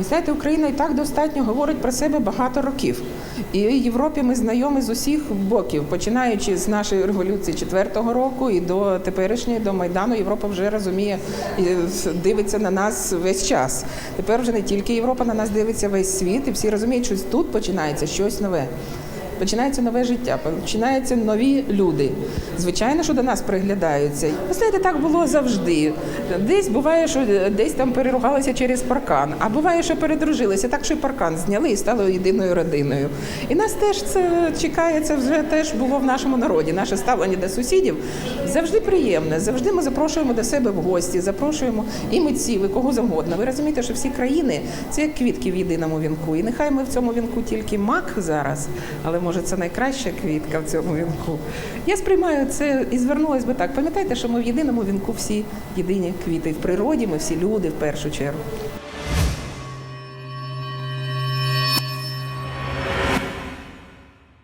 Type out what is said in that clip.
Ви знаєте, Україна і так достатньо говорить про себе багато років. І в Європі ми знайомі з усіх боків, починаючи з нашої революції четвертого року і до теперішньої, до майдану. Європа вже розуміє і дивиться на нас весь час. Тепер вже не тільки Європа на нас дивиться весь світ, і всі розуміють, що тут починається щось нове. Починається нове життя, починаються нові люди. Звичайно, що до нас приглядаються. Ви знаєте, так було завжди. Десь буває, що десь там переругалися через паркан, а буває, що передружилися, так що і паркан зняли і стали єдиною родиною. І нас теж це чекає, це вже теж було в нашому народі. Наше ставлення до сусідів завжди приємне. Завжди ми запрошуємо до себе в гості, запрошуємо і митців, і кого завгодно. Ви розумієте, що всі країни це як квітки в єдиному вінку. І нехай ми в цьому вінку тільки мак зараз, але може це найкраща квітка в цьому вінку. Я сприймаю це і звернулась би так. Пам'ятайте, що ми в єдиному вінку всі єдині квіти. В природі ми всі люди в першу чергу.